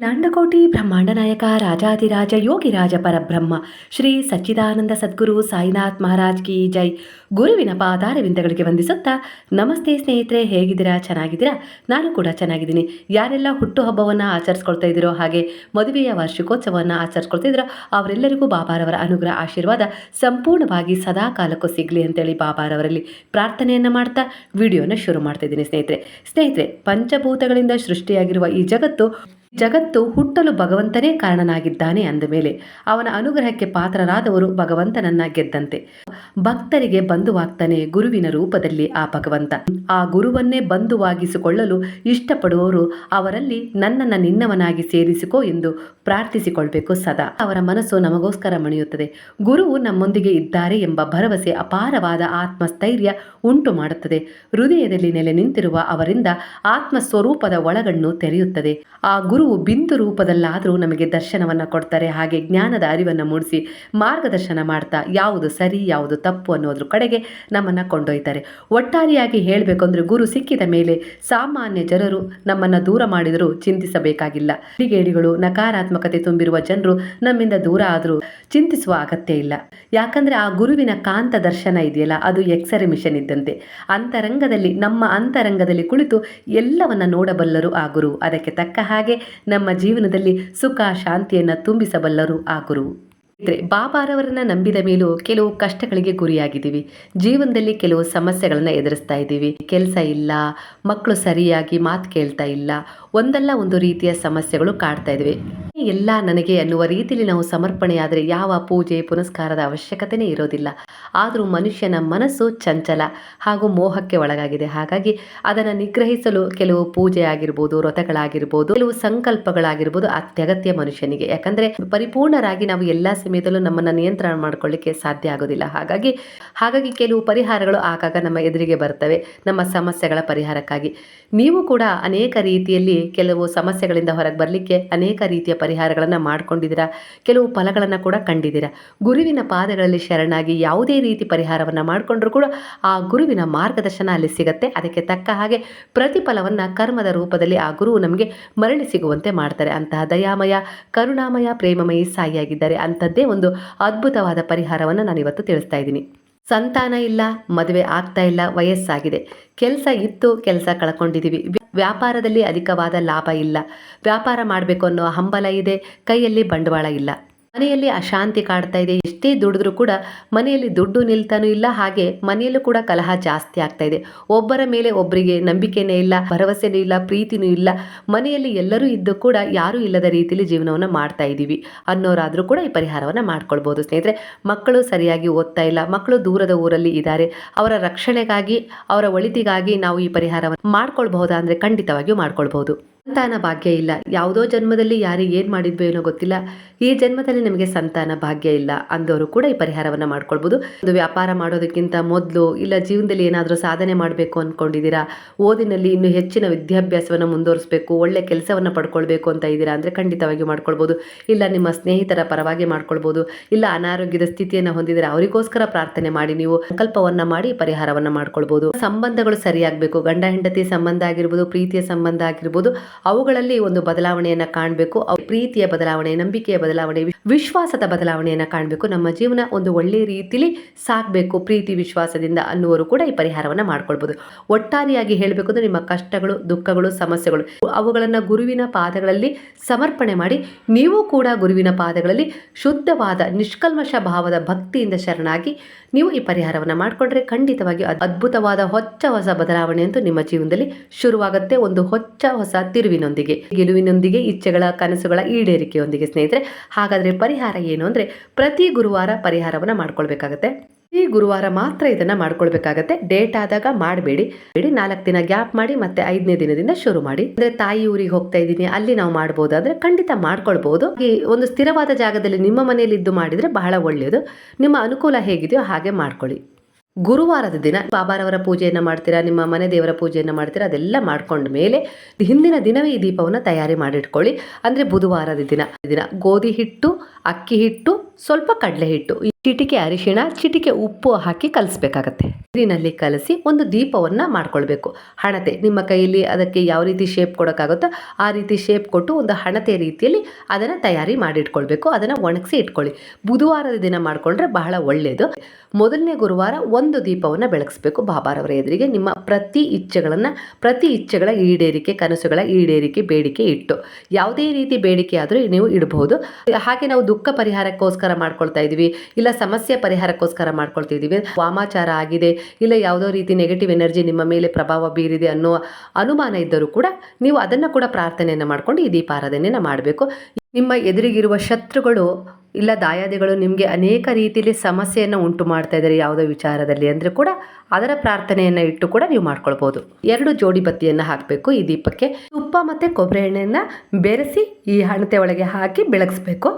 ನಾಂಡಕೋಟಿ ಬ್ರಹ್ಮಾಂಡ ನಾಯಕ ರಾಜಾದಿರಾಜ ಯೋಗಿರಾಜ ಪರಬ್ರಹ್ಮ, ಶ್ರೀ ಸಚ್ಚಿದಾನಂದ ಸದ್ಗುರು ಸಾಯಿನಾಥ್ ಮಹಾರಾಜ್ ಕಿ ಜೈ. ಗುರುವಿನ ಪಾದಾರವಿಂದಗಳಿಗೆ ವಂದಿಸುತ್ತಾ, ನಮಸ್ತೆ ಸ್ನೇಹಿತರೆ, ಹೇಗಿದ್ದೀರಾ? ಚೆನ್ನಾಗಿದ್ದೀರಾ? ನಾನು ಕೂಡ ಚೆನ್ನಾಗಿದ್ದೀನಿ. ಯಾರೆಲ್ಲ ಹುಟ್ಟುಹಬ್ಬವನ್ನು ಆಚರಿಸ್ಕೊಳ್ತಾ ಇದ್ದೀರೋ ಹಾಗೆ ಮದುವೆಯ ವಾರ್ಷಿಕೋತ್ಸವವನ್ನು ಆಚರಿಸ್ಕೊಳ್ತಾ ಇದ್ದೀರೋ ಅವರೆಲ್ಲರಿಗೂ ಬಾಬಾರವರ ಅನುಗ್ರಹ, ಆಶೀರ್ವಾದ ಸಂಪೂರ್ಣವಾಗಿ ಸದಾ ಕಾಲಕ್ಕೂ ಸಿಗಲಿ ಅಂತೇಳಿ ಬಾಬಾರವರಲ್ಲಿ ಪ್ರಾರ್ಥನೆಯನ್ನು ಮಾಡ್ತಾ ವಿಡಿಯೋನ ಶುರು ಮಾಡ್ತಾ ಇದ್ದೀನಿ ಸ್ನೇಹಿತರೆ. ಸ್ನೇಹಿತರೆ, ಪಂಚಭೂತಗಳಿಂದ ಸೃಷ್ಟಿಯಾಗಿರುವ ಈ ಜಗತ್ತು ಜಗತ್ತು ಹುಟ್ಟಲು ಭಗವಂತನೇ ಕಾರಣನಾಗಿದ್ದಾನೆ ಅಂದ ಮೇಲೆ ಅವನ ಅನುಗ್ರಹಕ್ಕೆ ಪಾತ್ರರಾದವರು ಭಗವಂತನನ್ನ ಗೆದ್ದಂತೆ. ಭಕ್ತರಿಗೆ ಬಂಧುವಾಗ್ತಾನೆ ಗುರುವಿನ ರೂಪದಲ್ಲಿ ಆ ಭಗವಂತ. ಆ ಗುರುವನ್ನೇ ಬಂಧುವಾಗಿಸಿಕೊಳ್ಳಲು ಇಷ್ಟಪಡುವವರು ಅವರಲ್ಲಿ ನನ್ನನ್ನು ನಿನ್ನವನಾಗಿ ಸೇರಿಸಿಕೋ ಎಂದು ಪ್ರಾರ್ಥಿಸಿಕೊಳ್ಬೇಕು ಸದಾ. ಅವರ ಮನಸ್ಸು ನಮಗೋಸ್ಕರ ಮಣಿಯುತ್ತದೆ. ಗುರುವು ನಮ್ಮೊಂದಿಗೆ ಇದ್ದಾರೆ ಎಂಬ ಭರವಸೆ ಅಪಾರವಾದ ಆತ್ಮಸ್ಥೈರ್ಯ ಉಂಟು ಮಾಡುತ್ತದೆ. ಹೃದಯದಲ್ಲಿ ನೆಲೆ ನಿಂತಿರುವ ಅವರಿಂದ ಆತ್ಮಸ್ವರೂಪದ ಒಳಗಣ್ಣು ತೆರೆಯುತ್ತದೆ. ಆ ಗುರುವು ಬಿಂದು ರೂಪದಲ್ಲಾದರೂ ನಮಗೆ ದರ್ಶನವನ್ನು ಕೊಡ್ತಾರೆ, ಹಾಗೆ ಜ್ಞಾನದ ಅರಿವನ್ನು ಮೂಡಿಸಿ ಮಾರ್ಗದರ್ಶನ ಮಾಡ್ತಾ ಯಾವುದು ಸರಿ, ಯಾವುದು ತಪ್ಪು ಅನ್ನೋದ್ರ ಕಡೆಗೆ ನಮ್ಮನ್ನು ಕೊಂಡೊಯ್ತಾರೆ. ಒಟ್ಟಾರೆಯಾಗಿ ಹೇಳಬೇಕು ಅಂದರೆ ಗುರು ಸಿಕ್ಕಿದ ಮೇಲೆ ಸಾಮಾನ್ಯ ಜನರು ನಮ್ಮನ್ನು ದೂರ ಮಾಡಿದರೂ ಚಿಂತಿಸಬೇಕಾಗಿಲ್ಲ. ಕಿಡಿಗೇಡಿಗಳು, ನಕಾರಾತ್ಮಕತೆ ತುಂಬಿರುವ ಜನರು ನಮ್ಮಿಂದ ದೂರ ಆದರೂ ಚಿಂತಿಸುವ ಅಗತ್ಯ ಇಲ್ಲ. ಯಾಕಂದರೆ ಆ ಗುರುವಿನ ಕಾಂತ ದರ್ಶನ ಇದೆಯಲ್ಲ, ಅದು ಎಕ್ಸರೆ ಮಿಷನ್ ಇದ್ದಂತೆ. ಅಂತರಂಗದಲ್ಲಿ, ನಮ್ಮ ಅಂತರಂಗದಲ್ಲಿ ಕುಳಿತು ಎಲ್ಲವನ್ನ ನೋಡಬಲ್ಲರು ಆ ಗುರು. ಅದಕ್ಕೆ ತಕ್ಕ ಹಾಗೆ ನಮ್ಮ ಜೀವನದಲ್ಲಿ ಸುಖ ಶಾಂತಿಯನ್ನು ತುಂಬಿಸಬಲ್ಲರು ಆ ಗುರು. ಇದ್ರೆ ಬಾಬಾರವರನ್ನ ನಂಬಿದ ಮೇಲೂ ಕೆಲವು ಕಷ್ಟಗಳಿಗೆ ಗುರಿಯಾಗಿದ್ದೀವಿ. ಜೀವನದಲ್ಲಿ ಕೆಲವು ಸಮಸ್ಯೆಗಳನ್ನ ಎದುರಿಸ್ತಾ ಇದ್ದೀವಿ. ಕೆಲಸ ಇಲ್ಲ ಮಕ್ಕಳು ಸರಿಯಾಗಿ ಮಾತು ಕೇಳ್ತಾ ಇಲ್ಲ, ಒಂದಲ್ಲ ಒಂದು ರೀತಿಯ ಸಮಸ್ಯೆಗಳು ಕಾಡ್ತಾ ಇದ್ವಿ. ಎಲ್ಲ ನನಗೆ ಅನ್ನುವ ರೀತಿಯಲ್ಲಿ ನಾವು ಸಮರ್ಪಣೆಯಾದರೆ ಯಾವ ಪೂಜೆ ಪುನಸ್ಕಾರದ ಅವಶ್ಯಕತೆನೇ ಇರೋದಿಲ್ಲ. ಆದರೂ ಮನುಷ್ಯನ ಮನಸ್ಸು ಚಂಚಲ ಹಾಗೂ ಮೋಹಕ್ಕೆ ಒಳಗಾಗಿದೆ. ಹಾಗಾಗಿ ಅದನ್ನು ನಿಗ್ರಹಿಸಲು ಕೆಲವು ಪೂಜೆ ಆಗಿರ್ಬೋದು, ವ್ರತಗಳಾಗಿರ್ಬೋದು, ಕೆಲವು ಸಂಕಲ್ಪಗಳಾಗಿರ್ಬೋದು ಅತ್ಯಗತ್ಯ ಮನುಷ್ಯನಿಗೆ. ಯಾಕಂದರೆ ಪರಿಪೂರ್ಣರಾಗಿ ನಾವು ಎಲ್ಲ ಸಮಯದಲ್ಲೂ ನಮ್ಮನ್ನು ನಿಯಂತ್ರಣ ಮಾಡಿಕೊಳ್ಳಿಕ್ಕೆ ಸಾಧ್ಯ ಆಗೋದಿಲ್ಲ. ಹಾಗಾಗಿ ಹಾಗಾಗಿ ಕೆಲವು ಪರಿಹಾರಗಳು ಆಗಾಗ ನಮ್ಮ ಎದುರಿಗೆ ಬರ್ತವೆ. ನಮ್ಮ ಸಮಸ್ಯೆಗಳ ಪರಿಹಾರಕ್ಕಾಗಿ. ನೀವು ಕೂಡ ಅನೇಕ ರೀತಿಯಲ್ಲಿ ಕೆಲವು ಸಮಸ್ಯೆಗಳಿಂದ ಹೊರಗೆ ಬರಲಿಕ್ಕೆ ಅನೇಕ ರೀತಿಯ ಪರಿಹಾರಗಳನ್ನು ಮಾಡ್ಕೊಂಡಿದ್ದೀರಾ? ಕೆಲವು ಫಲಗಳನ್ನು ಕೂಡ ಕಂಡಿದ್ದೀರಾ? ಗುರುವಿನ ಪಾದಗಳಲ್ಲಿ ಶರಣಾಗಿ ಯಾವುದೇ ರೀತಿ ಪರಿಹಾರವನ್ನು ಮಾಡಿಕೊಂಡ್ರೂ ಕೂಡ ಆ ಗುರುವಿನ ಮಾರ್ಗದರ್ಶನ ಅಲ್ಲಿ ಸಿಗುತ್ತೆ. ಅದಕ್ಕೆ ತಕ್ಕ ಹಾಗೆ ಪ್ರತಿಫಲವನ್ನು ಕರ್ಮದ ರೂಪದಲ್ಲಿ ಆ ಗುರು ನಮಗೆ ಮರಳಿ ಸಿಗುವಂತೆ ಮಾಡ್ತಾರೆ. ಅಂತಹ ದಯಾಮಯ, ಕರುಣಾಮಯ, ಪ್ರೇಮಮಯಿ ಸಾಯಿಯಾಗಿದ್ದಾರೆ. ಅಂಥದ್ದೇ ಒಂದು ಅದ್ಭುತವಾದ ಪರಿಹಾರವನ್ನು ನಾನು ಇವತ್ತು ತಿಳಿಸ್ತಾ ಇದ್ದೀನಿ. ಸಂತಾನ ಇಲ್ಲ, ಮದುವೆ ಆಗ್ತಾ ಇಲ್ಲ, ವಯಸ್ಸಾಗಿದೆ. ಕೆಲಸ ಇತ್ತು, ಕೆಲಸ ಕಳ್ಕೊಂಡಿದ್ದೀವಿ ವ್ಯಾಪಾರದಲ್ಲಿ ಅಧಿಕವಾದ ಲಾಭ ಇಲ್ಲ. ವ್ಯಾಪಾರ ಮಾಡಬೇಕು ಅನ್ನೋ ಹಂಬಲ ಇದೆ, ಕೈಯಲ್ಲಿ ಬಂಡವಾಳ ಇಲ್ಲ. ಮನೆಯಲ್ಲಿ ಅಶಾಂತಿ ಕಾಡ್ತಾ ಇದೆ. ಎಷ್ಟೇ ದುಡಿದ್ರೂ ಕೂಡ ಮನೆಯಲ್ಲಿ ದುಡ್ಡು ನಿಲ್ತಾನೂ ಇಲ್ಲ, ಹಾಗೆ ಮನೆಯಲ್ಲೂ ಕೂಡ ಕಲಹ ಜಾಸ್ತಿ ಆಗ್ತಾ ಇದೆ. ಒಬ್ಬರ ಮೇಲೆ ಒಬ್ಬರಿಗೆ ನಂಬಿಕೆನೇ ಇಲ್ಲ, ಭರವಸೆನೂ ಇಲ್ಲ, ಪ್ರೀತಿನೂ ಇಲ್ಲ. ಮನೆಯಲ್ಲಿ ಎಲ್ಲರೂ ಇದ್ದು ಕೂಡ ಯಾರೂ ಇಲ್ಲದ ರೀತಿಯಲ್ಲಿ ಜೀವನವನ್ನು ಮಾಡ್ತಾ ಇದ್ದೀವಿ. ಅನ್ನೋರಾದರೂ ಕೂಡ ಈ ಪರಿಹಾರವನ್ನು ಮಾಡ್ಕೊಳ್ಬೋದು. ಸ್ನೇಹಿತರೆ, ಮಕ್ಕಳು ಸರಿಯಾಗಿ ಓದ್ತಾ ಇಲ್ಲ, ಮಕ್ಕಳು ದೂರದ ಊರಲ್ಲಿ ಇದ್ದಾರೆ. ಅವರ ರಕ್ಷಣೆಗಾಗಿ, ಅವರ ಒಳಿತಿಗಾಗಿ ನಾವು ಈ ಪರಿಹಾರವನ್ನು ಮಾಡ್ಕೊಳ್ಬಹುದಾ ಅಂದರೆ ಖಂಡಿತವಾಗಿಯೂ ಮಾಡ್ಕೊಳ್ಬಹುದು. ಸಂತಾನ ಭಾಗ್ಯ ಇಲ್ಲ. ಯಾವುದೋ ಜನ್ಮದಲ್ಲಿ ಯಾರಿಗೆ ಏನು ಮಾಡಿದ್ವಿ ಏನೋ ಗೊತ್ತಿಲ್ಲ. ಈ ಜನ್ಮದಲ್ಲಿ ನಿಮಗೆ ಸಂತಾನ ಭಾಗ್ಯ ಇಲ್ಲ ಅಂದವರು ಕೂಡ ಈ ಪರಿಹಾರವನ್ನು ಮಾಡ್ಕೊಳ್ಬಹುದು ಒಂದು ವ್ಯಾಪಾರ ಮಾಡೋದಕ್ಕಿಂತ ಮೊದಲು ಇಲ್ಲ ಜೀವನದಲ್ಲಿ ಏನಾದರೂ ಸಾಧನೆ ಮಾಡಬೇಕು ಅಂದ್ಕೊಂಡಿದ್ದೀರಾ ಓದಿನಲ್ಲಿ ಇನ್ನೂ ಹೆಚ್ಚಿನ ವಿದ್ಯಾಭ್ಯಾಸವನ್ನು ಮುಂದುವರಿಸಬೇಕು, ಒಳ್ಳೆ ಕೆಲಸವನ್ನು ಪಡ್ಕೊಳ್ಬೇಕು ಅಂತ ಇದ್ದೀರಾ ಅಂದರೆ ಖಂಡಿತವಾಗಿ ಮಾಡ್ಕೊಳ್ಬೋದು. ಇಲ್ಲ ನಿಮ್ಮ ಸ್ನೇಹಿತರ ಪರವಾಗಿ ಮಾಡ್ಕೊಳ್ಬೋದು. ಇಲ್ಲ ಅನಾರೋಗ್ಯದ ಸ್ಥಿತಿಯನ್ನು ಹೊಂದಿದರೆ ಅವರಿಗೋಸ್ಕರ ಪ್ರಾರ್ಥನೆ ಮಾಡಿ ನೀವು ಸಂಕಲ್ಪವನ್ನು ಮಾಡಿ ಪರಿಹಾರವನ್ನು ಮಾಡ್ಕೊಳ್ಬೋದು. ಸಂಬಂಧಗಳು ಸರಿಯಾಗಬೇಕು, ಗಂಡ, ಹೆಂಡತಿ ಸಂಬಂಧ ಆಗಿರ್ಬೋದು, ಪ್ರೀತಿಯ ಸಂಬಂಧ ಆಗಿರ್ಬೋದು, ಅವುಗಳಲ್ಲಿ ಒಂದು ಬದಲಾವಣೆಯನ್ನು ಕಾಣಬೇಕು. ಪ್ರೀತಿಯ ಬದಲಾವಣೆ, ನಂಬಿಕೆಯ ವಿಶ್ವಾಸದ ಬದಲಾವಣೆಯನ್ನು ಕಾಣಬೇಕು. ನಮ್ಮ ಜೀವನ ಒಂದು ಒಳ್ಳೆಯ ರೀತಿಲಿ ಸಾಗಬೇಕು ಪ್ರೀತಿ, ವಿಶ್ವಾಸದಿಂದ ಅನ್ನುವರು ಕೂಡ ಈ ಪರಿಹಾರವನ್ನು ಮಾಡ್ಕೊಳ್ಬೋದು. ಒಟ್ಟಾರೆಯಾಗಿ ಹೇಳಬೇಕು ಅಂದರೆ ನಿಮ್ಮ ಕಷ್ಟಗಳು, ದುಃಖಗಳು, ಸಮಸ್ಯೆಗಳು, ಅವುಗಳನ್ನು ಗುರುವಿನ ಪಾದಗಳಲ್ಲಿ ಸಮರ್ಪಣೆ ಮಾಡಿ, ನೀವು ಕೂಡ ಗುರುವಿನ ಪಾದಗಳಲ್ಲಿ ಶುದ್ಧವಾದ ನಿಷ್ಕಲ್ಮಶ ಭಾವದ ಭಕ್ತಿಯಿಂದ ಶರಣಾಗಿ ನೀವು ಈ ಪರಿಹಾರವನ್ನು ಮಾಡಿಕೊಂಡ್ರೆ ಖಂಡಿತವಾಗಿ ಅದ್ಭುತವಾದ ಹೊಚ್ಚ ಹೊಸ ಬದಲಾವಣೆ ಅಂತೂ ನಿಮ್ಮ ಜೀವನದಲ್ಲಿ ಶುರುವಾಗುತ್ತೆ. ಒಂದು ಹೊಚ್ಚ ಹೊಸ ತಿರುವಿನೊಂದಿಗೆ, ಗೆಲುವಿನೊಂದಿಗೆ, ಇಚ್ಛೆಗಳ, ಕನಸುಗಳ ಈಡೇರಿಕೆಯೊಂದಿಗೆ ಸ್ನೇಹಿತರೆ. ಹಾಗಾದರೆ ಪರಿಹಾರ ಏನು ಅಂದರೆ ಪ್ರತಿ ಗುರುವಾರ ಪರಿಹಾರವನ್ನು ಮಾಡ್ಕೊಳ್ಬೇಕಾಗತ್ತೆ. ಈ ಗುರುವಾರ ಮಾತ್ರ ಇದನ್ನ ಮಾಡ್ಕೊಳ್ಬೇಕಾಗತ್ತೆ. ಡೇಟ್ ಆದಾಗ ಮಾಡಬೇಡಿ. ಬೇಡಿ, ನಾಲ್ಕು ದಿನ ಗ್ಯಾಪ್ ಮಾಡಿ ಮತ್ತೆ ಐದನೇ ದಿನದಿಂದ ಶುರು ಮಾಡಿ. ಅಂದ್ರೆ ತಾಯಿ ಊರಿಗೆ ಹೋಗ್ತಾ ಇದ್ದೀನಿ, ಅಲ್ಲಿ ನಾವು ಮಾಡ್ಬೋದಾದ್ರೆ ಖಂಡಿತ ಮಾಡ್ಕೊಳ್ಬಹುದು ಈ ಒಂದು ಸ್ಥಿರವಾದ ಜಾಗದಲ್ಲಿ ನಿಮ್ಮ ಮನೆಯಲ್ಲಿ ಇದ್ದು ಮಾಡಿದ್ರೆ ಬಹಳ ಒಳ್ಳೆಯದು. ನಿಮ್ಮ ಅನುಕೂಲ ಹೇಗಿದೆಯೋ ಹಾಗೆ ಮಾಡ್ಕೊಳ್ಳಿ. ಗುರುವಾರದ ದಿನ ಬಾಬಾರವರ ಪೂಜೆಯನ್ನು ಮಾಡ್ತೀರಾ, ನಿಮ್ಮ ಮನೆ ದೇವರ ಪೂಜೆಯನ್ನು ಮಾಡ್ತೀರಾ, ಅದೆಲ್ಲ ಮಾಡ್ಕೊಂಡ ಮೇಲೆ ಹಿಂದಿನ ದಿನವೇ ಈ ದೀಪವನ್ನು ತಯಾರಿ ಮಾಡಿಟ್ಕೊಳ್ಳಿ. ಅಂದರೆ ಬುಧವಾರದ ದಿನ. ದಿನ ಗೋಧಿ ಹಿಟ್ಟು, ಅಕ್ಕಿ ಹಿಟ್ಟು, ಸ್ವಲ್ಪ ಕಡಲೆ ಹಿಟ್ಟು. ಚಿಟಿಕೆ ಅರಿಶಿಣ, ಚಿಟಿಕೆ ಉಪ್ಪು ಹಾಕಿ ಕಲಿಸ್ಬೇಕಾಗತ್ತೆ. ನೀರಿನಲ್ಲಿ ಕಲಸಿ ಒಂದು ದೀಪವನ್ನು ಮಾಡ್ಕೊಳ್ಬೇಕು. ಹಣತೆ, ನಿಮ್ಮ ಕೈಯಲ್ಲಿ ಅದಕ್ಕೆ ಯಾವ ರೀತಿ ಶೇಪ್ ಕೊಡೋಕ್ಕಾಗುತ್ತೋ ಆ ರೀತಿ ಶೇಪ್ ಕೊಟ್ಟು ಒಂದು ಹಣತೆ ರೀತಿಯಲ್ಲಿ ಅದನ್ನು ತಯಾರಿ ಮಾಡಿಟ್ಕೊಳ್ಬೇಕು. ಅದನ್ನು ಒಣಗಿಸಿ ಇಟ್ಕೊಳ್ಳಿ. ಬುಧವಾರದ ದಿನ ಮಾಡಿಕೊಂಡ್ರೆ ಬಹಳ ಒಳ್ಳೆಯದು ಮೊದಲನೇ ಗುರುವಾರ ಒಂದು ದೀಪವನ್ನು ಬೆಳಗಿಸ್ಬೇಕು. ಬಾಬಾರವರ ಎದುರಿಗೆ ನಿಮ್ಮ ಪ್ರತಿ ಇಚ್ಛೆಗಳನ್ನು, ಪ್ರತಿ ಇಚ್ಛೆಗಳ ಈಡೇರಿಕೆ, ಕನಸುಗಳ ಈಡೇರಿಕೆ, ಬೇಡಿಕೆ ಇಟ್ಟು. ಯಾವುದೇ ರೀತಿ ಬೇಡಿಕೆ ಆದರೂ ನೀವು ಇಡಬಹುದು ಹಾಗೆ ನಾವು ದುಃಖ ಪರಿಹಾರಕ್ಕೋಸ್ಕರ ಮಾಡ್ಕೊಳ್ತಾ ಇದ್ದೀವಿ. ಇಲ್ಲ ಸಮಸ್ಯೆ ಪರಿಹಾರಕ್ಕೋಸ್ಕರ ಮಾಡ್ಕೊಳ್ತಿದ್ದೀವಿ. ವಾಮಾಚಾರ ಆಗಿದೆ, ಇಲ್ಲ ಯಾವುದೋ ರೀತಿ ನೆಗೆಟಿವ್ ಎನರ್ಜಿ ನಿಮ್ಮ ಮೇಲೆ ಪ್ರಭಾವ ಬೀರಿದೆ ಅನ್ನೋ ಅನುಮಾನ ಇದ್ದರೂ ಕೂಡ ನೀವು ಅದನ್ನು ಕೂಡ ಪ್ರಾರ್ಥನೆಯನ್ನು ಮಾಡ್ಕೊಂಡು ಈ ದೀಪಾರಾಧನೆಯನ್ನು ಮಾಡಬೇಕು. ನಿಮ್ಮ ಎದುರಿಗಿರುವ ಶತ್ರುಗಳು ಇಲ್ಲ ದಾಯಾದಿಗಳು ನಿಮಗೆ ಅನೇಕ ರೀತಿಯಲ್ಲಿ ಸಮಸ್ಯೆಯನ್ನು ಉಂಟು ಮಾಡ್ತಾ ಇದ್ದಾರೆ ಯಾವುದೋ ವಿಚಾರದಲ್ಲಿ ಅಂದರೆ ಕೂಡ ಅದರ ಪ್ರಾರ್ಥನೆಯನ್ನು ಇಟ್ಟು ಕೂಡ ನೀವು ಮಾಡ್ಕೊಳ್ಬೋದು. ಎರಡು ಜೋಡಿ ಬತ್ತಿಯನ್ನು ಹಾಕಬೇಕು ಈ ದೀಪಕ್ಕೆ. ತುಪ್ಪ ಮತ್ತು ಕೊಬ್ಬರಿ ಎಣ್ಣೆಯನ್ನು ಬೆರೆಸಿ ಈ ಹಣತೆ ಒಳಗೆ ಹಾಕಿ ಬೆಳಗಿಸ್ಬೇಕು.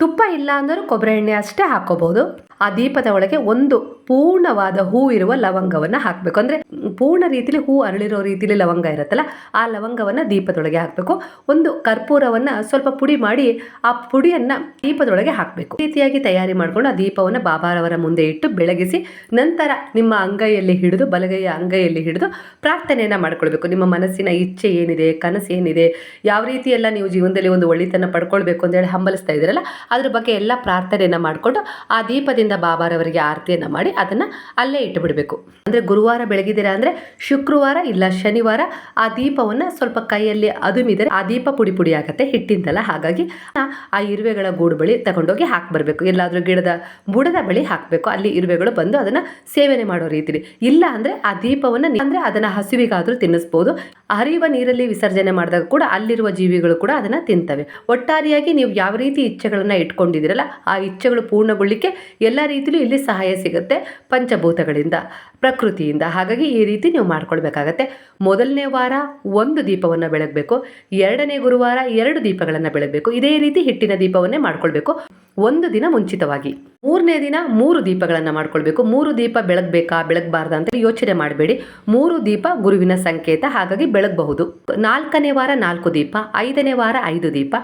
ತುಪ್ಪ ಇಲ್ಲ ಅಂದರೂ ಕೊಬ್ಬರಿ ಎಣ್ಣೆ ಅಷ್ಟೇ ಹಾಕೋಬಹುದು ಆ ದೀಪದ ಒಳಗೆ ಒಂದು ಪೂರ್ಣವಾದ ಹೂ ಇರುವ ಲವಂಗವನ್ನು ಹಾಕಬೇಕು. ಅಂದರೆ ಪೂರ್ಣ ರೀತಿಲಿ ಹೂ ಅರಳಿರೋ ರೀತಿಲಿ ಲವಂಗ ಇರುತ್ತಲ್ಲ, ಆ ಲವಂಗವನ್ನು ದೀಪದೊಳಗೆ ಹಾಕಬೇಕು. ಒಂದು ಕರ್ಪೂರವನ್ನು ಸ್ವಲ್ಪ ಪುಡಿ ಮಾಡಿ ಆ ಪುಡಿಯನ್ನು ದೀಪದೊಳಗೆ ಹಾಕಬೇಕು. ರೀತಿಯಾಗಿ ತಯಾರಿ ಮಾಡಿಕೊಂಡು ಆ ದೀಪವನ್ನು ಬಾಬಾರವರ ಮುಂದೆ ಇಟ್ಟು ಬೆಳಗಿಸಿ ನಂತರ ನಿಮ್ಮ ಅಂಗೈಯಲ್ಲಿ ಹಿಡಿದು ಬಲಗೈಯ ಅಂಗೈಯಲ್ಲಿ ಹಿಡಿದು ಪ್ರಾರ್ಥನೆಯನ್ನು ಮಾಡ್ಕೊಳ್ಬೇಕು. ನಿಮ್ಮ ಮನಸ್ಸಿನ ಇಚ್ಛೆ ಏನಿದೆ, ಕನಸು ಏನಿದೆ, ಯಾವ ರೀತಿ ಎಲ್ಲ ನೀವು ಜೀವನದಲ್ಲಿ ಒಂದು ಒಳಿತನ್ನು ಪಡ್ಕೊಳ್ಬೇಕು ಅಂತೇಳಿ ಹಂಬಲಿಸ್ತಾ ಇದ್ದೀರಲ್ಲ, ಅದ್ರ ಬಗ್ಗೆ ಎಲ್ಲ ಪ್ರಾರ್ಥನೆಯನ್ನು ಮಾಡಿಕೊಂಡು ಆ ದೀಪದಿಂದ ಬಾಬಾರವರಿಗೆ ಆರತಿಯನ್ನು ಮಾಡಿ ಅದನ್ನು ಅಲ್ಲೇ ಇಟ್ಟು ಬಿಡಬೇಕು ಅಂದರೆ ಗುರುವಾರ ಬೆಳಗಿದ್ದೀರಾ ಅಂದರೆ ಶುಕ್ರವಾರ ಇಲ್ಲ ಶನಿವಾರ ಆ ದೀಪವನ್ನು ಸ್ವಲ್ಪ ಕೈಯಲ್ಲಿ ಅದುಮಿದರೆ ಆ ದೀಪ ಪುಡಿ ಪುಡಿ ಆಗುತ್ತೆ ಹಿಟ್ಟಿಂದಲ್ಲ. ಹಾಗಾಗಿ ಆ ಇರುವೆಗಳ ಗೂಡು ಬಳಿ ತಗೊಂಡೋಗಿ ಹಾಕಿ ಬರಬೇಕು ಎಲ್ಲಾದರೂ ಗಿಡದ ಬುಡದ ಬಳಿ ಹಾಕಬೇಕು. ಅಲ್ಲಿ ಇರುವೆಗಳು ಬಂದು ಅದನ್ನು ಸೇವನೆ ಮಾಡೋ ರೀತಿಲಿ. ಇಲ್ಲ ಅಂದರೆ ಆ ದೀಪವನ್ನು ಅಂದರೆ ಅದನ್ನು ಹಸಿವಿಗಾದರೂ ತಿನ್ನಿಸ್ಬೋದು. ಹರಿಯುವ ನೀರಲ್ಲಿ ವಿಸರ್ಜನೆ ಮಾಡಿದಾಗ ಕೂಡ ಅಲ್ಲಿರುವ ಜೀವಿಗಳು ಕೂಡ ಅದನ್ನು ತಿಂತವೆ. ಒಟ್ಟಾರೆಯಾಗಿ ನೀವು ಯಾವ ರೀತಿ ಇಚ್ಛೆಗಳನ್ನು ಇಟ್ಕೊಂಡಿದ್ದೀರಲ್ಲ, ಆ ಇಚ್ಛೆಗಳು ಪೂರ್ಣಗೊಳ್ಳಿಕ್ಕೆ ಎಲ್ಲ ರೀತಿಯಲ್ಲೂ ಇಲ್ಲಿ ಸಹಾಯ ಸಿಗುತ್ತೆ. ಪಂಚಭೂತಗಳಿಂದ, ಪ್ರಕೃತಿಯಿಂದ. ಹಾಗಾಗಿ ಈ ರೀತಿ ನೀವು ಮಾಡ್ಕೊಳ್ಬೇಕಾಗತ್ತೆ. ಮೊದಲನೇ ವಾರ ಒಂದು ದೀಪವನ್ನು ಬೆಳಗಬೇಕು, ಎರಡನೇ ಗುರುವಾರ ಎರಡು ದೀಪಗಳನ್ನು ಬೆಳಗಬೇಕು. ಇದೇ ರೀತಿ ಹಿಟ್ಟಿನ ದೀಪವನ್ನೇ ಮಾಡ್ಕೊಳ್ಬೇಕು. ಒಂದು ದಿನ ಮುಂಚಿತವಾಗಿ. ಮೂರನೇ ದಿನ ಮೂರು ದೀಪಗಳನ್ನು ಮಾಡ್ಕೊಳ್ಬೇಕು. ಮೂರು ದೀಪ ಬೆಳಗ್ಬೇಕಾ, ಬೆಳಗಬಾರ್ದ ಅಂತ ಯೋಚನೆ ಮಾಡಬೇಡಿ. ಮೂರು ದೀಪ ಗುರುವಿನ ಸಂಕೇತ, ಹಾಗಾಗಿ ಬೆಳಗಬಹುದು. ನಾಲ್ಕನೇ ವಾರ ನಾಲ್ಕು ದೀಪ, ಐದನೇ ವಾರ ಐದು ದೀಪ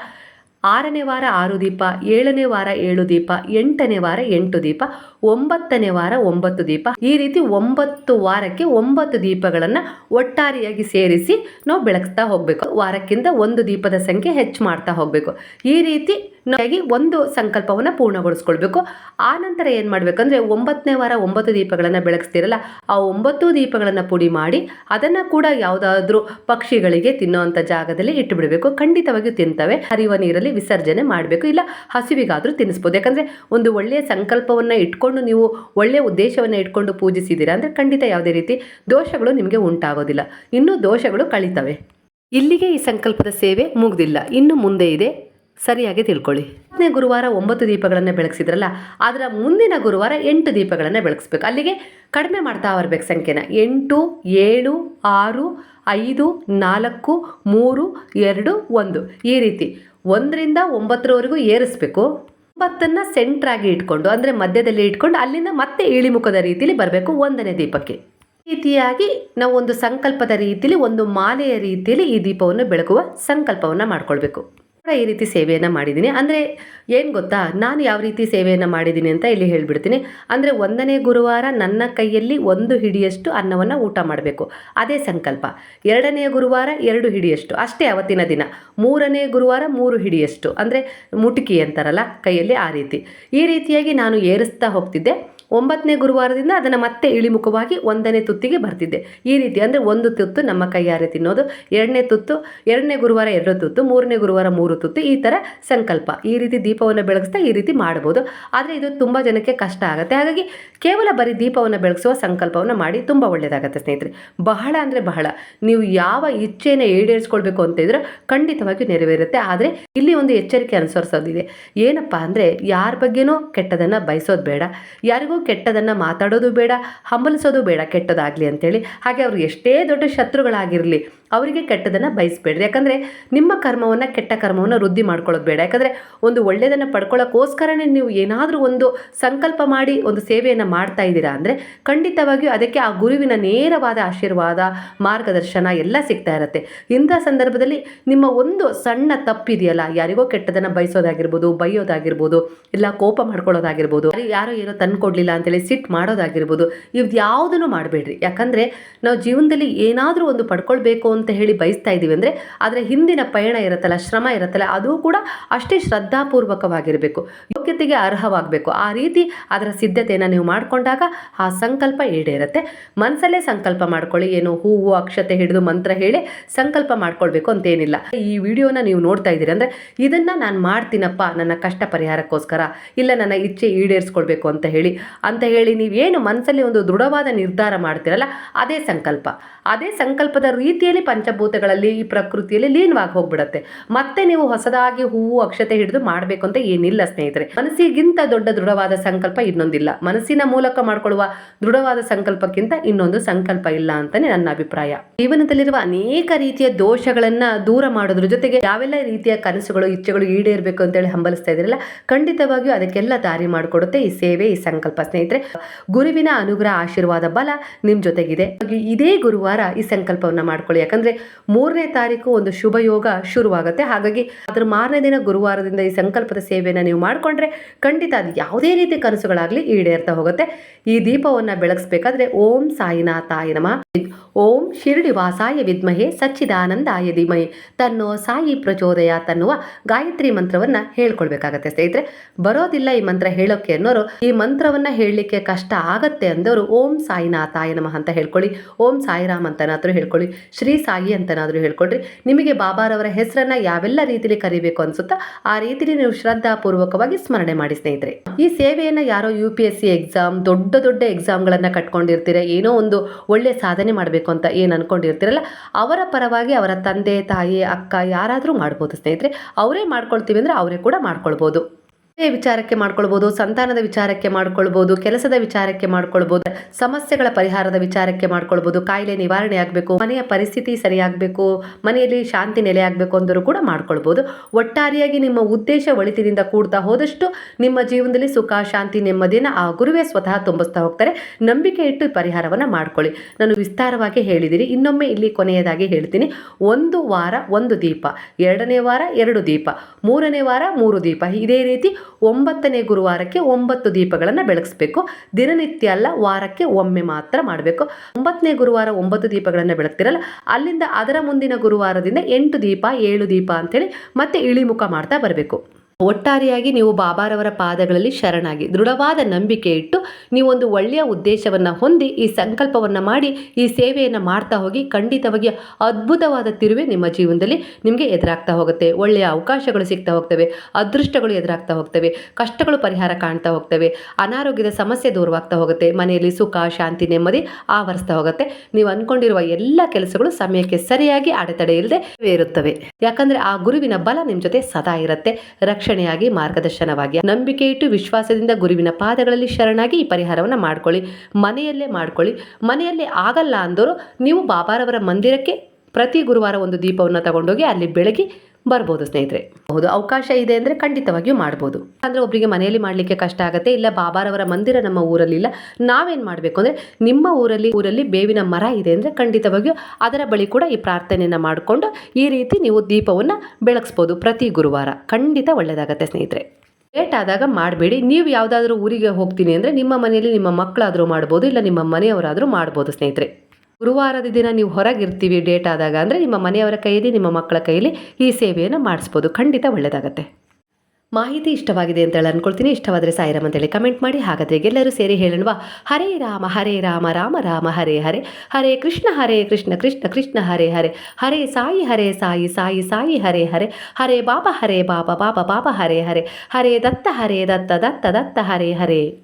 ಆರನೇ ವಾರ ಆರು ದೀಪ, ಏಳನೇ ವಾರ ಏಳು ದೀಪ, ಎಂಟನೇ ವಾರ ಎಂಟು ದೀಪ, ಒಂಬತ್ತನೇ ವಾರ ಒಂಬತ್ತು ದೀಪ. ಈ ರೀತಿ ಒಂಬತ್ತು ವಾರಕ್ಕೆ ಒಂಬತ್ತು ದೀಪಗಳನ್ನು ಒಟ್ಟಾರೆಯಾಗಿ ಸೇರಿಸಿ ನಾವು ಬೆಳಗ್ತಾ ಹೋಗಬೇಕು. ವಾರಕ್ಕಿಂತ ಒಂದು ದೀಪದ ಸಂಖ್ಯೆ ಹೆಚ್ಚು ಮಾಡ್ತಾ ಹೋಗಬೇಕು. ಈ ರೀತಿ ನಾಗಿ ಒಂದು ಸಂಕಲ್ಪವನ್ನು ಪೂರ್ಣಗೊಳಿಸ್ಕೊಳ್ಬೇಕು. ಆ ನಂತರ ಏನು ಮಾಡಬೇಕಂದ್ರೆ ಒಂಬತ್ತನೇ ವಾರ ಒಂಬತ್ತು ದೀಪಗಳನ್ನು ಬೆಳಗಿಸ್ತಿರಲ್ಲ, ಆ ಒಂಬತ್ತು ದೀಪಗಳನ್ನು ಪುಡಿ ಮಾಡಿ ಅದನ್ನು ಕೂಡ ಯಾವುದಾದ್ರೂ ಪಕ್ಷಿಗಳಿಗೆ ತಿನ್ನುವಂತ ಜಾಗದಲ್ಲಿ ಇಟ್ಟು ಬಿಡಬೇಕು ಖಂಡಿತವಾಗಿಯೂ ತಿಂತವೆ. ಹರಿಯುವ ನೀರಲ್ಲಿ ವಿಸರ್ಜನೆ ಮಾಡಬೇಕು. ಇಲ್ಲ, ಹಸಿವಿಗಾದರೂ ತಿನ್ನಿಸ್ಬೋದು. ಯಾಕಂದರೆ ಒಂದು ಒಳ್ಳೆಯ ಸಂಕಲ್ಪವನ್ನು ಇಟ್ಕೊಂಡು ನೀವು ಒಳ್ಳೆಯ ಉದ್ದೇಶವನ್ನು ಇಟ್ಕೊಂಡು ಪೂಜಿಸಿದ್ದೀರಾ ಅಂದರೆ ಖಂಡಿತ ಯಾವುದೇ ರೀತಿ ದೋಷಗಳು ನಿಮಗೆ ಉಂಟಾಗೋದಿಲ್ಲ. ಇನ್ನೂ ದೋಷಗಳು ಕಳೀತವೆ. ಇಲ್ಲಿಗೆ ಈ ಸಂಕಲ್ಪದ ಸೇವೆ ಮುಗ್ದಿಲ್ಲ. ಇನ್ನು ಮುಂದೆ ಇದೆ ಸರಿಯಾಗಿ ತಿಳ್ಕೊಳ್ಳಿ. ಹತ್ತನೇ ಗುರುವಾರ ಒಂಬತ್ತು ದೀಪಗಳನ್ನು ಬೆಳಗಿಸಿದ್ರಲ್ಲ, ಅದರ ಮುಂದಿನ ಗುರುವಾರ ಎಂಟು ದೀಪಗಳನ್ನು ಬೆಳಗಿಸ್ಬೇಕು. ಅಲ್ಲಿಗೆ ಕಡಿಮೆ ಮಾಡ್ತಾ ಬರಬೇಕು ಸಂಖ್ಯೆನ. ಎಂಟು, ಏಳು, ಆರು, ಐದು, ನಾಲ್ಕು, ಮೂರು, ಎರಡು, ಒಂದು. ಈ ರೀತಿ ಒಂದರಿಂದ ಒಂಬತ್ತರವರೆಗೂ ಏರಿಸ್ಬೇಕು. ಒಂಬತ್ತನ್ನು ಸೆಂಟ್ರಾಗಿ ಇಟ್ಕೊಂಡು, ಅಂದರೆ ಮಧ್ಯದಲ್ಲಿ ಇಟ್ಕೊಂಡು ಅಲ್ಲಿಂದ ಮತ್ತೆ ಇಳಿಮುಖದ ರೀತಿಯಲ್ಲಿ ಬರಬೇಕು ಒಂದನೇ ದೀಪಕ್ಕೆ. ರೀತಿಯಾಗಿ ನಾವು ಒಂದು ಸಂಕಲ್ಪದ ರೀತಿಯಲ್ಲಿ ಒಂದು ಮಾಲೆಯ ರೀತಿಯಲ್ಲಿ ಈ ದೀಪವನ್ನು ಬೆಳಗುವ ಸಂಕಲ್ಪವನ್ನು ಮಾಡ್ಕೊಳ್ಬೇಕು. ಈ ರೀತಿ ಸೇವೆಯನ್ನು ಮಾಡಿದ್ದೀನಿ. ಅಂದರೆ ಏನು ಗೊತ್ತಾ? ನಾನು ಯಾವ ರೀತಿ ಸೇವೆಯನ್ನು ಮಾಡಿದ್ದೀನಿ ಅಂತ ಇಲ್ಲಿ ಹೇಳಿಬಿಡ್ತೀನಿ. ಅಂದರೆ ಒಂದನೇ ಗುರುವಾರ ನನ್ನ ಕೈಯಲ್ಲಿ ಒಂದು ಹಿಡಿಯಷ್ಟು ಅನ್ನವನ್ನು ಊಟ ಮಾಡಬೇಕು. ಅದೇ ಸಂಕಲ್ಪ. ಎರಡನೇ ಗುರುವಾರ ಎರಡು ಹಿಡಿಯಷ್ಟು. ಅಷ್ಟೇ ಅವತ್ತಿನ ದಿನ. ಮೂರನೇ ಗುರುವಾರ ಮೂರು ಹಿಡಿಯಷ್ಟು. ಅಂದರೆ ಮುಟುಕಿ ಅಂತಾರಲ್ಲ ಕೈಯಲ್ಲಿ ಆ ರೀತಿ. ಈ ರೀತಿಯಾಗಿ ನಾನು ಏರಿಸ್ತಾ ಹೋಗ್ತಿದ್ದೆ. ಒಂಬತ್ತನೇ ಗುರುವಾರದಿಂದ ಅದನ್ನು ಮತ್ತೆ ಇಳಿಮುಖವಾಗಿ ಒಂದನೇ ತುತ್ತಿಗೆ ಬರ್ತಿದ್ದೆ. ಈ ರೀತಿ ಅಂದರೆ ಒಂದು ತುತ್ತು ನಮ್ಮ ಕೈಯಾರೆ ತಿನ್ನೋದು, ಎರಡನೇ ತುತ್ತು, ಎರಡನೇ ಗುರುವಾರ ಎರಡು ತುತ್ತು, ಮೂರನೇ ಗುರುವಾರ ಮೂರು ತುತ್ತು, ಈ ಥರ ಸಂಕಲ್ಪ. ಈ ರೀತಿ ದೀಪವನ್ನು ಬೆಳಗಿಸ್ತಾ ಈ ರೀತಿ ಮಾಡ್ಬೋದು ಆದರೆ ಇದು ತುಂಬ ಜನಕ್ಕೆ ಕಷ್ಟ ಆಗುತ್ತೆ. ಹಾಗಾಗಿ ಕೇವಲ ಬರೀ ದೀಪವನ್ನು ಬೆಳಗಿಸುವ ಸಂಕಲ್ಪವನ್ನು ಮಾಡಿ ತುಂಬ ಒಳ್ಳೆಯದಾಗುತ್ತೆ ಸ್ನೇಹಿತರೆ. ಬಹಳ ಅಂದರೆ ಬಹಳ. ನೀವು ಯಾವ ಇಚ್ಛೆಯನ್ನು ಈಡೇರಿಸ್ಕೊಳ್ಬೇಕು ಅಂತ ಇದ್ರೆ ಖಂಡಿತವಾಗಿಯೂ ನೆರವೇರುತ್ತೆ. ಆದರೆ ಇಲ್ಲಿ ಒಂದು ಎಚ್ಚರಿಕೆ ಅನುಸರಿಸೋದಿದೆ. ಏನಪ್ಪ ಅಂದರೆ ಯಾರ ಬಗ್ಗೆನೂ ಕೆಟ್ಟದನ್ನು ಬಯಸೋದು ಬೇಡ. ಯಾರಿಗೂ ಕೆಟ್ಟದನ್ನು ಮಾತಾಡೋದು ಬೇಡ. ಹಂಬಲಿಸೋದು ಬೇಡ ಕೆಟ್ಟದಾಗಲಿ ಅಂತೇಳಿ. ಹಾಗೆ ಅವರು ಎಷ್ಟೇ ದೊಡ್ಡ ಶತ್ರುಗಳಾಗಿರಲಿ ಅವರಿಗೆ ಕೆಟ್ಟದನ್ನು ಬಯಸಬೇಡ್ರಿ. ಯಾಕಂದರೆ ನಿಮ್ಮ ಕರ್ಮವನ್ನು ಕೆಟ್ಟ ಕರ್ಮವನ್ನು ವೃದ್ಧಿ ಮಾಡ್ಕೊಳ್ಳೋದು ಬೇಡ. ಯಾಕಂದರೆ ಒಂದು ಒಳ್ಳೆಯದನ್ನು ಪಡ್ಕೊಳ್ಳೋಕ್ಕೋಸ್ಕರನೇ ನೀವು ಏನಾದರೂ ಒಂದು ಸಂಕಲ್ಪ ಮಾಡಿ ಒಂದು ಸೇವೆಯನ್ನು ಮಾಡ್ತಾ ಇದ್ದೀರಾ ಅಂದರೆ ಖಂಡಿತವಾಗಿಯೂ ಅದಕ್ಕೆ ಆ ಗುರುವಿನ ನೇರವಾದ ಆಶೀರ್ವಾದ, ಮಾರ್ಗದರ್ಶನ ಎಲ್ಲ ಸಿಗ್ತಾ ಇರುತ್ತೆ. ಇಂಥ ಸಂದರ್ಭದಲ್ಲಿ ನಿಮ್ಮ ಒಂದು ಸಣ್ಣ ತಪ್ಪಿದೆಯಲ್ಲ, ಯಾರಿಗೋ ಕೆಟ್ಟದನ್ನು ಬಯಸೋದಾಗಿರ್ಬೋದು, ಬೈಯೋದಾಗಿರ್ಬೋದು, ಇಲ್ಲ ಕೋಪ ಮಾಡ್ಕೊಳ್ಳೋದಾಗಿರ್ಬೋದು ಯಾರೋ ಏನೋ ತಂದ್ಕೊಡ್ಲಿಲ್ಲ ಅಂತೇಳಿ ಸಿಟ್ಟು ಮಾಡೋದಾಗಿರ್ಬೋದು, ಇವ್ದು ಯಾವುದನ್ನು ಮಾಡಬೇಡ್ರಿ. ಯಾಕಂದರೆ ನಾವು ಜೀವನದಲ್ಲಿ ಏನಾದರೂ ಒಂದು ಪಡ್ಕೊಳ್ಬೇಕು ಹೇಳಿ ಬಯಸ್ತಾ ಇದ್ದೀವಿ ಅಂದರೆ ಅದರ ಹಿಂದಿನ ಪಯಣ ಇರುತ್ತಲ್ಲ, ಶ್ರಮ ಇರುತ್ತಲ್ಲ, ಅದು ಕೂಡ ಅಷ್ಟೇ ಶ್ರದ್ಧಾಪೂರ್ವಕವಾಗಿರಬೇಕು. ಯೋಗ್ಯತೆಗೆ ಅರ್ಹವಾಗಬೇಕು. ಆ ರೀತಿ ಅದರ ಸಿದ್ಧತೆಯನ್ನು ನೀವು ಮಾಡಿಕೊಂಡಾಗ ಆ ಸಂಕಲ್ಪ ಈಡೇರುತ್ತೆ. ಮನಸ್ಸಲ್ಲೇ ಸಂಕಲ್ಪ ಮಾಡ್ಕೊಳ್ಳಿ. ಏನು ಹೂವು ಅಕ್ಷತೆ ಹಿಡಿದು ಮಂತ್ರ ಹೇಳಿ ಸಂಕಲ್ಪ ಮಾಡ್ಕೊಳ್ಬೇಕು ಅಂತೇನಿಲ್ಲ. ಈ ವಿಡಿಯೋನ ನೀವು ನೋಡ್ತಾ ಇದ್ದೀರಿ ಅಂದರೆ ಇದನ್ನು ನಾನು ಮಾಡ್ತೀನಪ್ಪ, ನನ್ನ ಕಷ್ಟ ಪರಿಹಾರಕ್ಕೋಸ್ಕರ, ಇಲ್ಲ ನನ್ನ ಇಚ್ಛೆ ಈಡೇರಿಸ್ಕೊಳ್ಬೇಕು ಅಂತ ಹೇಳಿ ಅಂತ ಹೇಳಿ ನೀವೇನು ಮನಸ್ಸಲ್ಲಿ ಒಂದು ದೃಢವಾದ ನಿರ್ಧಾರ ಮಾಡ್ತೀರಲ್ಲ, ಅದೇ ಸಂಕಲ್ಪ. ಅದೇ ಸಂಕಲ್ಪದ ರೀತಿಯಲ್ಲಿ ಪಂಚಭೂತಗಳಲ್ಲಿ ಈ ಪ್ರಕೃತಿಯಲ್ಲಿ ಲೀನವಾಗಿ ಹೋಗ್ಬಿಡತ್ತೆ. ಮತ್ತೆ ನೀವು ಹೊಸದಾಗಿ ಹೂವು, ಅಕ್ಷತೆ ಹಿಡಿದು ಮಾಡಬೇಕು ಅಂತ ಏನಿಲ್ಲ ಸ್ನೇಹಿತರೆ. ಮನಸ್ಸಿಗಿಂತ ದೊಡ್ಡ ದೃಢವಾದ ಸಂಕಲ್ಪ ಇನ್ನೊಂದಿಲ್ಲ. ಮನಸ್ಸಿನ ಮೂಲಕ ಮಾಡಿಕೊಳ್ಳುವ ದೃಢವಾದ ಸಂಕಲ್ಪಕ್ಕಿಂತ ಇನ್ನೊಂದು ಸಂಕಲ್ಪ ಇಲ್ಲ ಅಂತಾನೆ ನನ್ನ ಅಭಿಪ್ರಾಯ. ಜೀವನದಲ್ಲಿರುವ ಅನೇಕ ರೀತಿಯ ದೋಷಗಳನ್ನ ದೂರ ಮಾಡೋದ್ರ ಜೊತೆಗೆ ಯಾವೆಲ್ಲ ರೀತಿಯ ಕನಸುಗಳು, ಇಚ್ಛೆಗಳು ಈಡೇರಬೇಕು ಅಂತೇಳಿ ಹಂಬಲಿಸ್ತಾ ಇದ್ರಲ್ಲ ಖಂಡಿತವಾಗಿಯೂ ಅದಕ್ಕೆಲ್ಲ ದಾರಿ ಮಾಡಿಕೊಡುತ್ತೆ ಈ ಸೇವೆ, ಈ ಸಂಕಲ್ಪ ಸ್ನೇಹಿತರೆ. ಗುರುವಿನ ಅನುಗ್ರಹ, ಆಶೀರ್ವಾದ, ಬಲ ನಿಮ್ಮ ಜೊತೆಗಿದೆ. ಇದೇ ಗುರುವಾರ ಈ ಸಂಕಲ್ಪವನ್ನ ಮಾಡ್ಕೊಳ್ಳಿ. ಯಾಕಂದ್ರೆ ಮೂರನೇ ತಾರೀಕು ಒಂದು ಶುಭ ಯೋಗ ಶುರುವಾಗುತ್ತೆ. ಹಾಗಾಗಿ ಅದ್ರ ಮಾರನೇ ದಿನ ಗುರುವಾರದಿಂದ ಈ ಸಂಕಲ್ಪದ ಸೇವೆಯನ್ನು ನೀವು ಮಾಡಿಕೊಂಡ್ರೆ ಖಂಡಿತ ಅದು ಯಾವುದೇ ರೀತಿ ಕನಸುಗಳಾಗಲಿ ಈಡೇರ್ತಾ ಹೋಗುತ್ತೆ. ಈ ದೀಪವನ್ನು ಬೆಳಗಿಸ್ಬೇಕಾದ್ರೆ ಓಂ ಸಾಯಿನಾಥಾಯ ನಮಃ. ಓಂ ಶಿರಡಿ ವಾಸಾಯ ವಿದ್ಮಹೆ ಸಚ್ಚಿದಾನಂದಾಯ ಧೀಮಹಿ. ತನ್ನೋ ಸಾಯಿ ಪ್ರಚೋದಯ ತನ್ನುವ ಗಾಯತ್ರಿ ಮಂತ್ರವನ್ನ ಹೇಳ್ಕೊಳ್ಬೇಕಾಗತ್ತೆ ಸ್ನೇಹಿತರೆ. ಬರೋದಿಲ್ಲ ಈ ಮಂತ್ರ ಹೇಳೋಕೆ ಅನ್ನೋರು, ಈ ಮಂತ್ರವನ್ನ ಹೇಳಲಿಕ್ಕೆ ಕಷ್ಟ ಆಗತ್ತೆ ಅಂದವರು ಓಂ ಸಾಯಿನಾಥಾಯ ನಮಃ ಅಂತ ಹೇಳ್ಕೊಳ್ಳಿ. ಓಂ ಸಾಯಿರಾಮ್ ಅಂತನಾದರೂ ಹೇಳ್ಕೊಳ್ಳಿ. ಶ್ರೀ ಸಾಯಿ ಅಂತನಾದರೂ ಹೇಳ್ಕೊಳ್ರಿ ನಿಮಗೆ ಬಾಬಾರವರ ಹೆಸರನ್ನ ಯಾವೆಲ್ಲ ರೀತಿಲಿ ಕರಿಬೇಕು ಅನ್ಸುತ್ತಾ, ಆ ರೀತಿಯಲ್ಲಿ ನೀವು ಶ್ರದ್ಧಾಪೂರ್ವಕವಾಗಿ ಸ್ಮರಣೆ ಮಾಡಿ ಸ್ನೇಹಿತರೆ. ಈ ಸೇವೆಯನ್ನ ಯಾರೋ ಯು ಪಿ ಎಕ್ಸಾಮ್ ದೊಡ್ಡ ದೊಡ್ಡ ಎಕ್ಸಾಮ್ಗಳನ್ನು ಕಟ್ಕೊಂಡಿರ್ತೀರ, ಏನೋ ಒಂದು ಒಳ್ಳೆ ಸಾಧನೆ ಮಾಡಬೇಕು ಅಂತ ಏನು ಅನ್ಕೊಂಡಿರ್ತೀರಲ್ಲ, ಅವರ ಪರವಾಗಿ ಅವರ ತಂದೆ, ತಾಯಿ, ಅಕ್ಕ ಯಾರಾದರೂ ಮಾಡ್ಬೋದು ಸ್ನೇಹಿತರೆ. ಅವರೇ ಮಾಡ್ಕೊಳ್ತೀವಿ ಅಂದರೆ ಅವರೇ ಕೂಡ ಮಾಡ್ಕೊಳ್ಬೋದು. ವಿಚಾರಕ್ಕೆ ಮಾಡ್ಕೊಳ್ಬೋದು, ಸಂತಾನದ ವಿಚಾರಕ್ಕೆ ಮಾಡ್ಕೊಳ್ಬೋದು, ಕೆಲಸದ ವಿಚಾರಕ್ಕೆ ಮಾಡ್ಕೊಳ್ಬೋದು, ಸಮಸ್ಯೆಗಳ ಪರಿಹಾರದ ವಿಚಾರಕ್ಕೆ ಮಾಡ್ಕೊಳ್ಬೋದು, ಕಾಯಿಲೆ ನಿವಾರಣೆ ಆಗಬೇಕು, ಮನೆಯ ಪರಿಸ್ಥಿತಿ ಸರಿಯಾಗಬೇಕು, ಮನೆಯಲ್ಲಿ ಶಾಂತಿ ನೆಲೆ ಆಗಬೇಕು ಅಂದರೂ ಕೂಡ ಮಾಡ್ಕೊಳ್ಬೋದು. ಒಟ್ಟಾರೆಯಾಗಿ ನಿಮ್ಮ ಉದ್ದೇಶ ಒಳಿತಿನಿಂದ ಕೂಡ್ತಾ ಹೋದಷ್ಟು ನಿಮ್ಮ ಜೀವನದಲ್ಲಿ ಸುಖ, ಶಾಂತಿ, ನೆಮ್ಮದಿಯನ್ನು ಆ ಗುರುವೇ ಸ್ವತಃ ತುಂಬಿಸ್ತಾ ಹೋಗ್ತಾರೆ. ನಂಬಿಕೆ ಇಟ್ಟು ಪರಿಹಾರವನ್ನು ಮಾಡ್ಕೊಳ್ಳಿ. ನಾನು ವಿಸ್ತಾರವಾಗಿ ಹೇಳಿದಿರಿ. ಇನ್ನೊಮ್ಮೆ ಇಲ್ಲಿ ಕೊನೆಯದಾಗಿ ಹೇಳ್ತೀನಿ. ಒಂದು ವಾರ, ಒಂದು ದೀಪ. ಎರಡನೇ ವಾರ, ಎರಡು ದೀಪ. ಮೂರನೇ ವಾರ, ಮೂರು ದೀಪ. ಇದೇ ರೀತಿ ಒಂಬತ್ತನೇ ಗುರುವಾರಕ್ಕೆ ಒಂಬತ್ತು ದೀಪಗಳನ್ನು ಬೆಳಗಿಸ್ಬೇಕು. ದಿನನಿತ್ಯ ಅಲ್ಲ, ವಾರಕ್ಕೆ ಒಮ್ಮೆ ಮಾತ್ರ ಮಾಡಬೇಕು. ಒಂಬತ್ತನೇ ಗುರುವಾರ ಒಂಬತ್ತು ದೀಪಗಳನ್ನು ಬೆಳಗ್ತಿರಲ್ಲ, ಅಲ್ಲಿಂದ ಅದರ ಮುಂದಿನ ಗುರುವಾರದಿಂದ ಎಂಟು ದೀಪ, ಏಳು ದೀಪ ಅಂಥೇಳಿ ಮತ್ತೆ ಇಳಿಮುಖ ಮಾಡ್ತಾ ಬರಬೇಕು. ಒಟ್ಟಾರೆಯಾಗಿ ನೀವು ಬಾಬಾರವರ ಪಾದಗಳಲ್ಲಿ ಶರಣಾಗಿ, ದೃಢವಾದ ನಂಬಿಕೆ ಇಟ್ಟು ನೀವೊಂದು ಒಳ್ಳೆಯ ಉದ್ದೇಶವನ್ನು ಹೊಂದಿ, ಈ ಸಂಕಲ್ಪವನ್ನು ಮಾಡಿ, ಈ ಸೇವೆಯನ್ನು ಮಾಡ್ತಾ ಹೋಗಿ ಖಂಡಿತವಾಗಿ ಅದ್ಭುತವಾದ ತಿರುವೆ ನಿಮ್ಮ ಜೀವನದಲ್ಲಿ ನಿಮಗೆ ಎದುರಾಗ್ತಾ ಹೋಗುತ್ತೆ. ಒಳ್ಳೆಯ ಅವಕಾಶಗಳು ಸಿಗ್ತಾ ಹೋಗ್ತವೆ, ಅದೃಷ್ಟಗಳು ಎದುರಾಗ್ತಾ ಹೋಗ್ತವೆ, ಕಷ್ಟಗಳು ಪರಿಹಾರ ಕಾಣ್ತಾ ಹೋಗ್ತವೆ, ಅನಾರೋಗ್ಯದ ಸಮಸ್ಯೆ ದೂರವಾಗ್ತಾ ಹೋಗುತ್ತೆ, ಮನೆಯಲ್ಲಿ ಸುಖ, ಶಾಂತಿ, ನೆಮ್ಮದಿ ಆವರಿಸ್ತಾ ಹೋಗುತ್ತೆ. ನೀವು ಅಂದ್ಕೊಂಡಿರುವ ಎಲ್ಲ ಕೆಲಸಗಳು ಸಮಯಕ್ಕೆ ಸರಿಯಾಗಿ ಅಡೆತಡೆ ಇಲ್ಲದೆ ಇರುತ್ತವೆ. ಯಾಕಂದ್ರೆ ಆ ಗುರುವಿನ ಬಲ ನಿಮ್ಮ ಜೊತೆ ಸದಾ ಇರುತ್ತೆ. ರಕ್ಷಣೆಯಾಗಿ ಮಾರ್ಗದರ್ಶನವಾಗಿ. ನಂಬಿಕೆ ಇಟ್ಟು ವಿಶ್ವಾಸದಿಂದ ಗುರುವಿನ ಪಾದಗಳಲ್ಲಿ ಶರಣಾಗಿ ಈ ಪರಿಹಾರವನ್ನು ಮಾಡ್ಕೊಳ್ಳಿ. ಮನೆಯಲ್ಲೇ ಮಾಡ್ಕೊಳ್ಳಿ. ಮನೆಯಲ್ಲೇ ಆಗಲ್ಲ ಅಂದರೂ ನೀವು ಬಾಬಾರವರ ಮಂದಿರಕ್ಕೆ ಪ್ರತಿ ಗುರುವಾರ ಒಂದು ದೀಪವನ್ನು ತಗೊಂಡೋಗಿ ಅಲ್ಲಿ ಬೆಳಗಿ ಬರ್ಬೋದು ಸ್ನೇಹಿತರೆ. ಹೌದು ಅವಕಾಶ ಇದೆ ಅಂದರೆ ಖಂಡಿತವಾಗಿಯೂ ಮಾಡ್ಬೋದು. ಅಂದರೆ ಒಬ್ಬರಿಗೆ ಮನೆಯಲ್ಲಿ ಮಾಡಲಿಕ್ಕೆ ಕಷ್ಟ ಆಗುತ್ತೆ, ಇಲ್ಲ ಬಾಬಾರವರ ಮಂದಿರ ನಮ್ಮ ಊರಲ್ಲಿ ಇಲ್ಲ, ನಾವೇನು ಮಾಡಬೇಕು ಅಂದರೆ ನಿಮ್ಮ ಊರಲ್ಲಿ ಊರಲ್ಲಿ ಬೇವಿನ ಮರ ಇದೆ ಅಂದರೆ ಖಂಡಿತವಾಗಿಯೂ ಅದರ ಬಳಿ ಕೂಡ ಈ ಪ್ರಾರ್ಥನೆಯನ್ನು ಮಾಡಿಕೊಂಡು ಈ ರೀತಿ ನೀವು ದೀಪವನ್ನು ಬೆಳಗಿಸ್ಬೋದು ಪ್ರತಿ ಗುರುವಾರ. ಖಂಡಿತ ಒಳ್ಳೆಯದಾಗತ್ತೆ ಸ್ನೇಹಿತರೆ. ಲೇಟ್ ಆದಾಗ ಮಾಡಬೇಡಿ. ನೀವು ಯಾವುದಾದ್ರೂ ಊರಿಗೆ ಹೋಗ್ತೀನಿ ಅಂದರೆ ನಿಮ್ಮ ಮನೆಯಲ್ಲಿ ನಿಮ್ಮ ಮಕ್ಕಳಾದರೂ ಮಾಡ್ಬೋದು, ಇಲ್ಲ ನಿಮ್ಮ ಮನೆಯವರಾದರೂ ಮಾಡ್ಬೋದು ಸ್ನೇಹಿತರೆ. ಗುರುವಾರದ ದಿನ ನೀವು ಹೊರಗಿರ್ತೀವಿ ಡೇಟ್ ಆದಾಗ. ಅಂದರೆ ನಿಮ್ಮ ಮನೆಯವರ ಕೈಯಲ್ಲಿ, ನಿಮ್ಮ ಮಕ್ಕಳ ಕೈಯಲ್ಲಿ ಈ ಸೇವೆಯನ್ನು ಮಾಡಿಸ್ಬೋದು. ಖಂಡಿತ ಒಳ್ಳೆಯದಾಗತ್ತೆ ಮಾಹಿತಿ ಇಷ್ಟವಾಗಿದೆ ಅಂತ ಹೇಳಿ ಅನ್ಕೊಳ್ತೀನಿ. ಇಷ್ಟವಾದರೆ ಸಾಯಿರಾಮ್ ಅಂತೇಳಿ ಕಮೆಂಟ್ ಮಾಡಿ. ಹಾಗಾದರೆ ಎಲ್ಲರೂ ಸೇರಿ ಹೇಳೋಣವಾ? ಹರೇ ರಾಮ ಹರೇ ರಾಮ ರಾಮ ರಾಮ, ಹರೇ ಹರೇ. ಹರೇ ಕೃಷ್ಣ ಹರೇ ಕೃಷ್ಣ ಕೃಷ್ಣ ಕೃಷ್ಣ, ಹರೇ ಹರೇ. ಹರೇ ಸಾಯಿ ಹರೇ ಸಾಯಿ ಸಾಯಿ ಸಾಯಿ, ಹರೇ ಹರೇ. ಹರೇ ಬಾಬಾ ಹರೇ ಬಾಬಾ ಬಾಬಾ ಬಾಬಾ, ಹರೇ ಹರೇ. ಹರೇ ದತ್ತ ಹರೇ ದತ್ತ ದತ್ತ ದತ್ತ, ಹರೇ ಹರೇ.